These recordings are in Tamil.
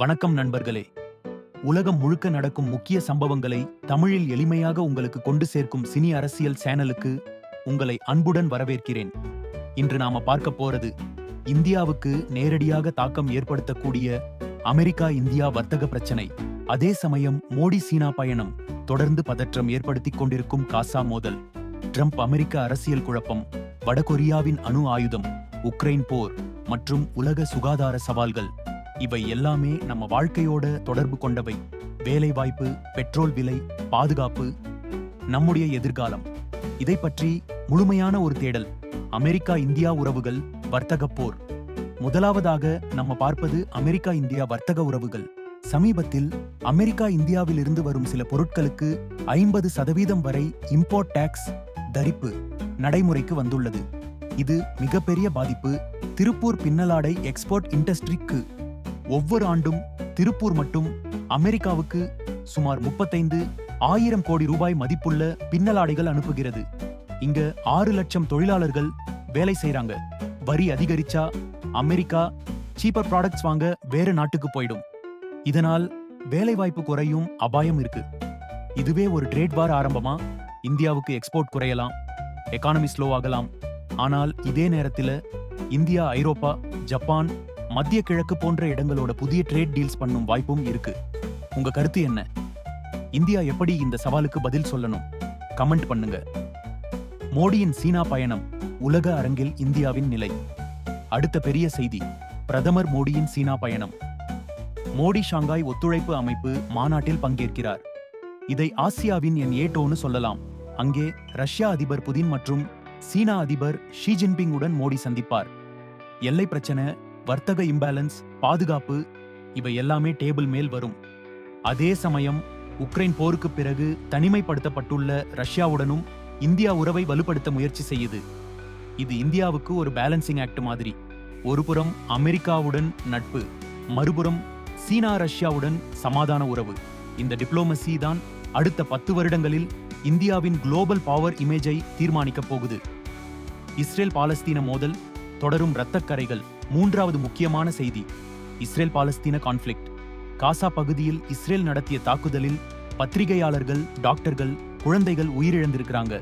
வணக்கம் நண்பர்களே. உலகம் முழுக்க நடக்கும் முக்கிய சம்பவங்களை தமிழில் எளிமையாக உங்களுக்கு கொண்டு சேர்க்கும் சினி அரசியல் சேனலுக்கு உங்களை அன்புடன் வரவேற்கிறேன். இன்று நாம பார்க்க போறது இந்தியாவுக்கு நேரடியாக தாக்கம் ஏற்படுத்தக்கூடிய அமெரிக்கா இந்தியா வர்த்தக பிரச்சனை. அதே சமயம் மோடி சீனா பயணம் தொடர்ந்து பதற்றம் ஏற்படுத்திக் கொண்டிருக்கும் காசா மோதல். ட்ரம்ப் அமெரிக்க அரசியல் குழப்பம் வடகொரியாவின் அணு ஆயுதம் உக்ரைன் போர் மற்றும் உலக சுகாதார சவால்கள். இவை எல்லாமே நம்ம வாழ்க்கையோட தொடர்பு கொண்டவை. வேலைவாய்ப்பு பெட்ரோல் விலை பாதுகாப்பு நம்முடைய எதிர்காலம். இதை பற்றி முழுமையான ஒரு தேடல். அமெரிக்கா இந்தியா உறவுகள் வர்த்தக போர். முதலாவதாக நம்ம பார்ப்பது அமெரிக்கா இந்தியா வர்த்தக உறவுகள். சமீபத்தில் அமெரிக்கா இந்தியாவில் இருந்து வரும் சில பொருட்களுக்கு ஐம்பது சதவீதம் வரை இம்போர்ட் டாக்ஸ் தரிப்பு நடைமுறைக்கு வந்துள்ளது. இது மிகப்பெரிய பாதிப்பு. திருப்பூர் பின்னலாடை எக்ஸ்போர்ட் இண்டஸ்ட்ரிக்கு ஒவ்வொரு ஆண்டும் திருப்பூர் மட்டும் அமெரிக்காவுக்கு சுமார் முப்பத்தைந்து ஆயிரம் கோடி ரூபாய் மதிப்புள்ள பின்னலாடைகள் அனுப்புகிறது. இங்க ஆறு லட்சம் தொழிலாளர்கள் வேலை செய்யறாங்க வரி அதிகரிச்சா அமெரிக்கா சீப்பர் ப்ராடக்ட்ஸ் வாங்க வேற நாட்டுக்கு போயிடும். இதனால் வேலைவாய்ப்பு குறையும் அபாயம் இருக்கு. இதுவே ஒரு ட்ரேட் வார் ஆரம்பமா? இந்தியாவுக்கு எக்ஸ்போர்ட் குறையலாம் எக்கானமி ஸ்லோ ஆகலாம். ஆனால் இதே நேரத்துல இந்தியா ஐரோப்பா ஜப்பான் மத்திய கிழக்கு போன்ற இடங்களோட புதிய ட்ரேட் டீல்ஸ் பண்ணும் வாய்ப்பும் இருக்கு. உங்க கருத்து என்ன? இந்தியா எப்படி இந்த சவாலுக்கு பதில் சொல்லணும்? கமெண்ட் பண்ணுங்க. மோடியின் சீனா பயணம் உலக அரங்கில் இந்தியாவின் நிலை. அடுத்த பெரிய செய்தி பிரதமர் மோடியின் சீனா பயணம். மோடி ஷாங்காய் ஒத்துழைப்பு அமைப்பு மாநாட்டில் பங்கேற்கிறார். இதை ஆசியாவின் என் ஏட்டோன்னு சொல்லலாம். அங்கே ரஷ்யா அதிபர் புதின் மற்றும் சீனா அதிபர் ஷி ஜின்பிங் உடன் மோடி சந்திப்பார். எல்லை பிரச்சனை வர்த்தக இம்பேலன்ஸ் பாதுகாப்பு இவை எல்லாமே டேபிள் மேல் வரும். அதே சமயம் உக்ரைன் போருக்கு பிறகு தனிமைப்படுத்தப்பட்டுள்ள ரஷ்யாவுடனும் இந்தியா உறவை வலுப்படுத்த முயற்சி செய்யுது. இது இந்தியாவுக்கு ஒரு பேலன்சிங் ஆக்ட் மாதிரி. ஒருபுறம் அமெரிக்காவுடன் நட்பு மறுபுறம் சீனா ரஷ்யாவுடன் சமாதான உறவு. இந்த டிப்ளோமசி தான் அடுத்த பத்து வருடங்களில் இந்தியாவின் குளோபல் பவர் இமேஜை தீர்மானிக்கப் போகுது. இஸ்ரேல் பாலஸ்தீன மோதல் தொடரும் இரத்தக்கரைகள். மூன்றாவது முக்கியமான செய்தி. இஸ்ரேல் பாலஸ்தீன கான்ஃப்ளிக்ட் காசா பகுதியில் இஸ்ரேல் நடத்திய தாக்குதலில் பத்திரிகையாளர்கள் டாக்டர்கள் குழந்தைகள் உயிரிழந்திருக்கிறாங்க.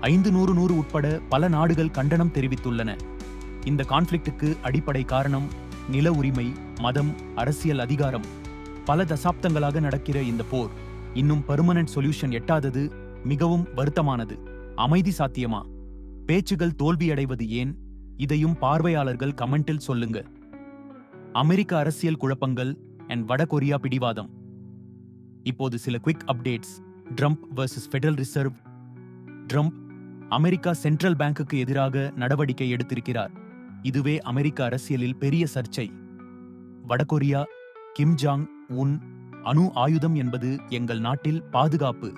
ஐந்து நூறு நூறு உட்பட பல நாடுகள் கண்டனம் தெரிவித்துள்ளன. இந்த கான்ஃப்ளிக்ட்டுக்கு அடிப்படை காரணம் நில உரிமை மதம் அரசியல் அதிகாரம். பல தசாப்தங்களாக நடக்கிற இந்த போர் இன்னும் பெர்மனன்ட் சொல்யூஷன் எட்டாதது மிகவும் வருத்தமானது. அமைதி சாத்தியமா? பேச்சுகள் தோல்வியடைவது ஏன்? இதையும் பார்வையாளர்கள் கமெண்டில் சொல்லுங்க. அமெரிக்க அரசியல் குழப்பங்கள் அண்ட் வடகொரியா பிடிவாதம். இப்போது சில quick updates Trump versus federal reserve Trump America central பேங்குக்கு எதிராக நடவடிக்கை எடுத்திருக்கிறார். இதுவே அமெரிக்க அரசியலில் பெரிய சர்ச்சை. வடகொரியா கிம் ஜாங் உன் அணு ஆயுதம் என்பது எங்கள் நாட்டில் பாதுகாப்பு.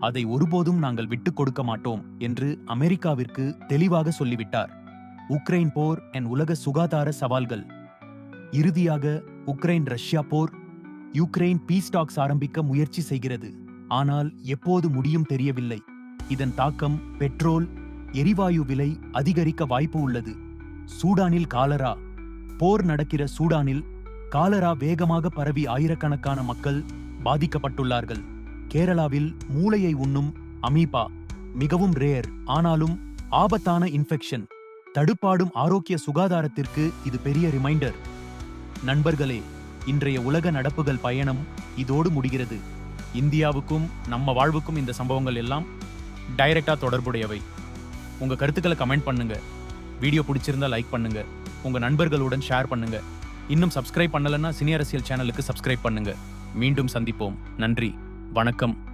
அதை ஒருபோதும் நாங்கள் விட்டுக் கொடுக்க மாட்டோம் என்று அமெரிக்காவிற்கு தெளிவாக சொல்லிவிட்டார். உக்ரைன் போர் என் உலக சுகாதார சவால்கள். இறுதியாக உக்ரைன் ரஷ்யா போர் யுக்ரைன் பீஸ் டாக்ஸ் ஆரம்பிக்க முயற்சி செய்கிறது. ஆனால் எப்போது முடியும் தெரியவில்லை. இதன் தாக்கம் பெட்ரோல் எரிவாயு விலை அதிகரிக்க வாய்ப்பு உள்ளது. சூடானில் காலரா? போர் நடக்கிற சூடானில் காலரா வேகமாக பரவி ஆயிரக்கணக்கான மக்கள் பாதிக்கப்பட்டுள்ளார்கள். கேரளாவில் மூளையை உண்ணும் அமீபா மிகவும் ரேர் ஆனாலும் ஆபத்தான இன்ஃபெக்ஷன். தடுப்பாடும் ஆரோக்கிய சுகாதாரத்திற்கு இது பெரிய ரிமைண்டர். நண்பர்களே இன்றைய உலக நடப்புகள் பயணம் இதோடு முடிகிறது. இந்தியாவுக்கும் நம்ம வாழ்வுக்கும் இந்த சம்பவங்கள் எல்லாம் டைரக்டாக தொடர்புடையவை. உங்கள் கருத்துக்களை கமெண்ட் பண்ணுங்க. வீடியோ பிடிச்சிருந்தா லைக் பண்ணுங்க. உங்கள் நண்பர்களுடன் ஷேர் பண்ணுங்க. இன்னும் சப்ஸ்கிரைப் பண்ணலைன்னா சினி அரசியல் சேனலுக்கு சப்ஸ்கிரைப் பண்ணுங்க. மீண்டும் சந்திப்போம். நன்றி. வணக்கம்.